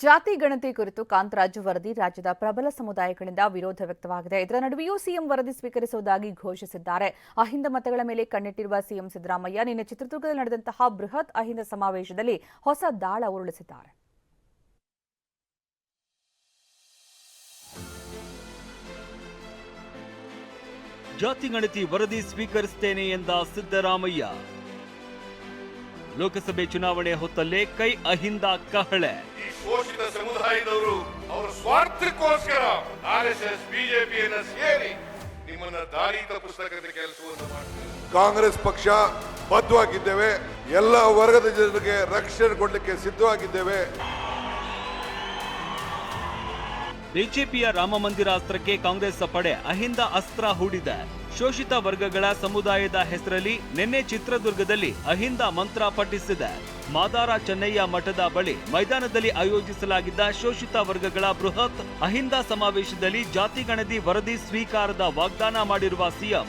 ಜಾತಿ ಗಣತಿ ಕುರಿತು ಕಾಂತರಾಜು ವರದಿ, ರಾಜ್ಯದ ಪ್ರಬಲ ಸಮುದಾಯಗಳಿಂದ ವಿರೋಧ ವ್ಯಕ್ತವಾಗಿದೆ. ಇದರ ನಡುವೆಯೂ ಸಿಎಂ ವರದಿ ಸ್ವೀಕರಿಸುವುದಾಗಿ ಘೋಷಿಸಿದ್ದಾರೆ. ಅಹಿಂದ ಮತಗಳ ಮೇಲೆ ಕಣ್ಣಿಟ್ಟಿರುವ ಸಿಎಂ ಸಿದ್ದರಾಮಯ್ಯ ನಿನ್ನೆ ಚಿತ್ರದುರ್ಗದಲ್ಲಿ ನಡೆದಂತಹ ಬೃಹತ್ ಅಹಿಂದ ಸಮಾವೇಶದಲ್ಲಿ ಹೊಸ ದಾಳ ಉರುಳಿಸಿದ್ದಾರೆ. ಜಾತಿ ಗಣತಿ ವರದಿ ಸ್ವೀಕರಿಸುತ್ತೇನೆ ಎಂದ ಸಿದ್ದರಾಮಯ್ಯ ಲೋಕಸಭೆ ಚುನಾವಣೆ ಹೊತ್ತಲ್ಲೇ ಕೈ ಅಹಿಂದ ಕಹಳೆ. ಈ ಶೋಷಿತ ಸಮುದಾಯದವರು ಅವರ ಸ್ವಾರ್ಥಕ್ಕೋಸ್ಕರ ಆರ್ ಎಸ್ ಎಸ್ ಬಿಜೆಪಿಯನ್ನ ಸೇರಿ ನಿಮ್ಮನ್ನ ದಾರಿ ತಪ್ಪಿಸ್ತಕ್ಕಂಥ ಕೆಲಸವನ್ನು ಮಾಡ್ತಾರೆ ಕಾಂಗ್ರೆಸ್ ಪಕ್ಷ ಬದ್ಧವಾಗಿದ್ದೇವೆ ಎಲ್ಲ ವರ್ಗದ ಜನರಿಗೆ ರಕ್ಷಣೆ ಕೊಡಲಿಕ್ಕೆ ಸಿದ್ಧವಾಗಿದ್ದೇವೆ. ಬಿಜೆಪಿಯ ರಾಮ ಮಂದಿರ ಅಸ್ತ್ರಕ್ಕೆ ಕಾಂಗ್ರೆಸ್ ಪಡೆ ಅಹಿಂದ ಅಸ್ತ್ರ ಹೂಡಿದೆ. ಶೋಷಿತ ವರ್ಗಗಳ ಸಮುದಾಯದ ಹೆಸರಲ್ಲಿ ನಿನ್ನೆ ಚಿತ್ರದುರ್ಗದಲ್ಲಿ ಅಹಿಂದ ಮಂತ್ರ ಪಠಿಸಿದೆ. ಮಾದಾರ ಚೆನ್ನಯ್ಯ ಮಠದ ಬಳಿ ಮೈದಾನದಲ್ಲಿ ಆಯೋಜಿಸಲಾಗಿದ್ದ ಶೋಷಿತ ವರ್ಗಗಳ ಬೃಹತ್ ಅಹಿಂದ ಸಮಾವೇಶದಲ್ಲಿ ಜಾತಿ ಗಣತಿ ವರದಿ ಸ್ವೀಕಾರದ ವಾಗ್ದಾನ ಮಾಡಿರುವ ಸಿಎಂ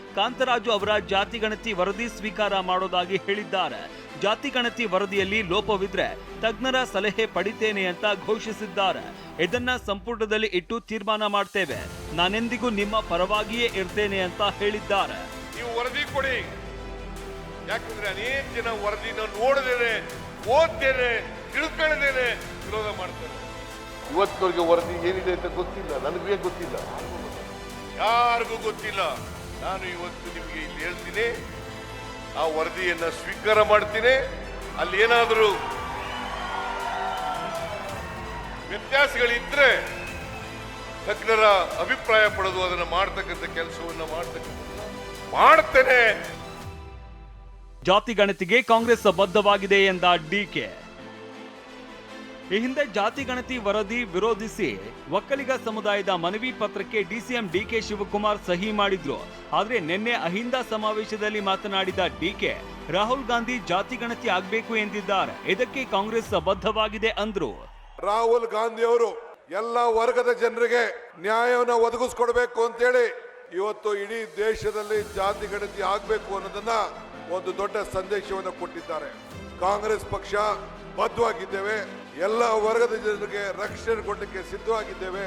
ಕಾಂತರಾಜು ಅವರ ಜಾತಿ ಗಣತಿ ವರದಿ ಸ್ವೀಕಾರ ಮಾಡೋದಾಗಿ ಹೇಳಿದ್ದಾರೆ. ಜಾತಿ ಗಣತಿ ವರದಿಯಲ್ಲಿ ಲೋಪವಿದ್ರೆ ತಜ್ಞರ ಸಲಹೆ ಪಡಿತೇನೆ ಅಂತ ಘೋಷಿಸಿದ್ದಾರೆ. ಇದನ್ನ ಸಂಪುಟದಲ್ಲಿ ಇಟ್ಟು ತೀರ್ಮಾನ ಮಾಡ್ತೇವೆ. ನಾನೆಂದಿಗೂ ನಿಮ್ಮ ಪರವಾಗಿಯೇ ಇರ್ತೇನೆ ಅಂತ ಹೇಳಿದ್ದಾರೆ. ನೀವು ವರದಿ ಕೊಡಿ. ಯಾಕಂದ್ರೆ ಅನೇಕ ಜನ ವರದಿನ ನೋಡದೇನೆ ಓದ್ದೇನೆ ತಿಳ್ಕೊಳ್ಳದೇನೆ ವಿರೋಧ ಮಾಡ್ತಾರೆ. ಇವತ್ತಿನವರೆಗೆ ವರದಿ ಏನಿದೆ ಅಂತ ಗೊತ್ತಿಲ್ಲ. ನನಗೆ ಗೊತ್ತಿಲ್ಲ. ಯಾರಿಗೂ ಗೊತ್ತಿಲ್ಲ. ನಾನು ಇವತ್ತು ನಿಮಗೆ ಇಲ್ಲಿ ಹೇಳ್ತೀನಿ, ಆ ವರದಿಯನ್ನು ಸ್ವೀಕಾರ ಮಾಡ್ತೀನಿ. ಅಲ್ಲಿ ಏನಾದರೂ ವ್ಯತ್ಯಾಸಗಳಿದ್ರೆ ತಜ್ಞರ ಅಭಿಪ್ರಾಯ ಪಡೆದು ಅದನ್ನು ಮಾಡ್ತಕ್ಕಂಥ ಕೆಲಸವನ್ನ ಮಾಡ್ತಕ್ಕಂಥ ಮಾಡ್ತೇನೆ. ಜಾತಿ ಗಣತಿಗೆ ಕಾಂಗ್ರೆಸ್ ಬದ್ಧವಾಗಿದೆ ಎಂದ ಡಿಕೆ ಈ ಹಿಂದೆ ಜಾತಿ ಗಣತಿ ವರದಿ ವಿರೋಧಿಸಿ ಒಕ್ಕಲಿಗ ಸಮುದಾಯದ ಮನವಿ ಪತ್ರಕ್ಕೆ ಡಿಸಿಎಂ ಡಿಕೆ ಶಿವಕುಮಾರ್ ಸಹಿ ಮಾಡಿದ್ರು. ಆದರೆ ನಿನ್ನೆ ಅಹಿಂದ ಸಮಾವೇಶದಲ್ಲಿ ಮಾತನಾಡಿದ ಡಿಕೆ, ರಾಹುಲ್ ಗಾಂಧಿ ಜಾತಿ ಗಣತಿ ಆಗಬೇಕು ಎಂದಿದ್ದಾರೆ. ಇದಕ್ಕೆ ಕಾಂಗ್ರೆಸ್ ಬದ್ಧವಾಗಿದೆ ಅಂದ್ರು. ರಾಹುಲ್ ಗಾಂಧಿ ಅವರು ಎಲ್ಲ ವರ್ಗದ ಜನರಿಗೆ ನ್ಯಾಯವನ್ನು ಒದಗಿಸ್ಕೊಡ್ಬೇಕು ಅಂತೇಳಿ ಇವತ್ತು ಇಡೀ ದೇಶದಲ್ಲಿ ಜಾತಿ ಗಣತಿ ಆಗಬೇಕು ಅನ್ನೋದನ್ನ ಒಂದು ದೊಡ್ಡ ಸಂದೇಶವನ್ನು ಕೊಟ್ಟಿದ್ದಾರೆ. ಕಾಂಗ್ರೆಸ್ ಪಕ್ಷ ಬದ್ಧವಾಗಿದ್ದೇವೆ. ಎಲ್ಲ ವರ್ಗದ ಜನರಿಗೆ ರಕ್ಷಣೆ ಕೊಡಲಿಕ್ಕೆ ಸಿದ್ಧವಾಗಿದ್ದೇವೆ.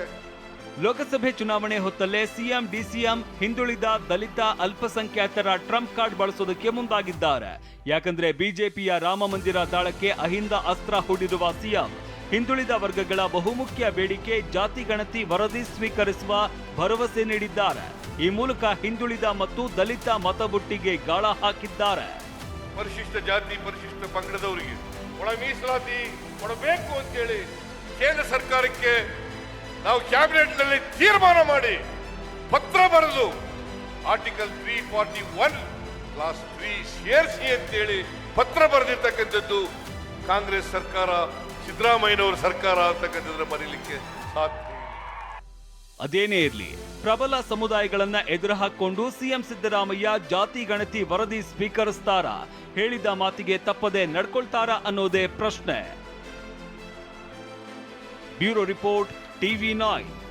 ಲೋಕಸಭೆ ಚುನಾವಣೆ ಹೊತ್ತಲ್ಲೇ ಸಿಎಂ ಡಿಸಿಎಂ ಹಿಂದುಳಿದ ದಲಿತ ಅಲ್ಪಸಂಖ್ಯಾತರ ಟ್ರಂಪ್ ಕಾರ್ಡ್ ಬಳಸೋದಕ್ಕೆ ಮುಂದಾಗಿದ್ದಾರೆ. ಯಾಕಂದ್ರೆ ಬಿಜೆಪಿಯ ರಾಮ ಮಂದಿರ ದಾಳಕ್ಕೆ ಅಹಿಂದ ಅಸ್ತ್ರ ಹೂಡಿರುವ ಸಿಎಂ ಹಿಂದುಳಿದ ವರ್ಗಗಳ ಬಹುಮುಖ್ಯ ಬೇಡಿಕೆ ಜಾತಿ ಗಣತಿ ವರದಿ ಸ್ವೀಕರಿಸುವ ಭರವಸೆ ನೀಡಿದ್ದಾರೆ. ಈ ಮೂಲಕ ಹಿಂದುಳಿದ ಮತ್ತು ದಲಿತ ಮತಬುಟ್ಟಿಗೆ ಗಾಳ ಹಾಕಿದ್ದಾರೆ. ಪರಿಶಿಷ್ಟ ಜಾತಿ ಪರಿಶಿಷ್ಟ ಪಂಗಡದವರಿಗೆ. ಒಳ ಮೀಸಲಾತಿ ಕೊಡಬೇಕು ಅಂತೇಳಿ ಕೇಂದ್ರ ಸರ್ಕಾರಕ್ಕೆ ನಾವು ಕ್ಯಾಬಿನೆಟ್ನಲ್ಲಿ ತೀರ್ಮಾನ ಮಾಡಿ ಪತ್ರ ಬರೆದು article three forty one class three ಸೇರಿಸಿ ಅಂತೇಳಿ ಪತ್ರ ಬರೆದಿರ್ತಕ್ಕಂಥದ್ದು ಕಾಂಗ್ರೆಸ್ ಸರ್ಕಾರ, ಸಿದ್ದರಾಮಯ್ಯನವರ ಸರ್ಕಾರ ಅಂತಕ್ಕಂಥದ್ದನ್ನ ಬರೀಲಿಕ್ಕೆ ಸಾಧ್ಯ. ಅದೇನೇ ಇರಲಿ, ಪ್ರಬಲ ಸಮುದಾಯಗಳನ್ನ ಎದುರು ಹಾಕೊಂಡು ಸಿಎಂ ಸಿದ್ದರಾಮಯ್ಯ ಜಾತಿ ಗಣತಿ ವರದಿ ಸ್ವೀಕರಿಸ್ತಾರ? ಹೇಳಿದ ಮಾತಿಗೆ ತಪ್ಪದೆ ನಡ್ಕೊಳ್ತಾರ ಅನ್ನೋದೇ ಪ್ರಶ್ನೆ. Bureau report, TV nine.